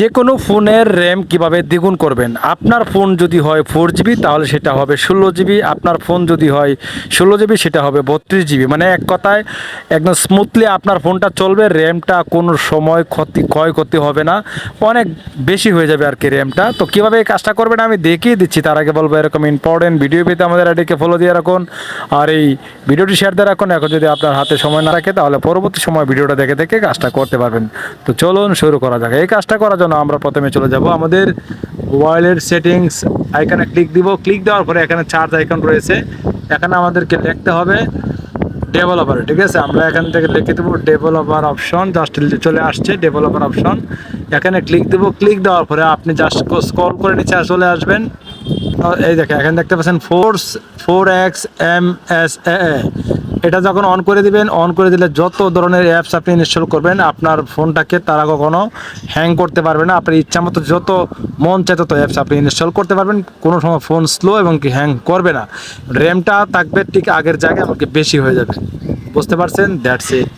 যে কোনো ফোনের র্যাম কীভাবে দ্বিগুণ করবেন? আপনার ফোন যদি হয় ফোর জিবি তাহলে সেটা হবে ষোলো জিবি আপনার ফোন যদি হয় ষোলো জিবি সেটা হবে বত্রিশ জিবি মানে এক কথায়, একদম স্মুথলি আপনার ফোনটা চলবে, র্যামটা কোনো সময় ক্ষতি ক্ষয় ক্ষয়ক্ষতি হবে না। অনেক বেশি হয়ে যাবে আর কি র্যামটা। তো কীভাবে এই কাজটা করবেন আমি দেখিয়ে দিচ্ছি। তার আগে বলব, এরকম ইম্পর্টেন্ট ভিডিও পেতে আমাদের আইডিকে ফলো দিয়ে রাখুন। আর এই ভিডিওটি শেয়ার দিয়ে রাখুন। এখন যদি আপনার হাতে সময় না রাখে তাহলে পরবর্তী সময় ভিডিওটা দেখে দেখে কাজটা করতে পারবেন। তো চলুন শুরু করা যাক। এই কাজটা করার জন্য আমরা প্রথমে চলে যাব। আমাদের মোবাইলের সেটিংস আইকনে ক্লিক দিব। ক্লিক দেওয়ার পরে এখানে চার্জ আইকন রয়েছে। এখানে আমাদেরকে লিখতে হবে ডেভেলপার ঠিক আছে? আমরা এখান থেকে লিখে দেবো ডেভেলপার অপশন জাস্ট চলে আসছে ডেভেলপার অপশন এখানে ক্লিক দেবো। ক্লিক দেওয়ার পরে আপনি জাস্ট স্ক্রল করে নিচে চলে আসবেন। এই দেখেন, এখানে দেখতে পাচ্ছেন force four X M S A এটা যখন অন করে দিবেন অন করে দিলে যত ধরনের অ্যাপস আপনি ইনস্টল করবেন, আপনার ফোনটাকে তারা কখনো হ্যাং করতে পারবে না। আপনার ইচ্ছা মতো যত মন চায় তত অ্যাপস আপনি ইনস্টল করতে পারবেন। কোনো সময় ফোন স্লো এবং কি হ্যাং করবে না। র্যামটা থাকবে ঠিক আগের জায়গায়, আমাকে বেশি হয়ে যাবে। বুঝতে পারছেন? That's it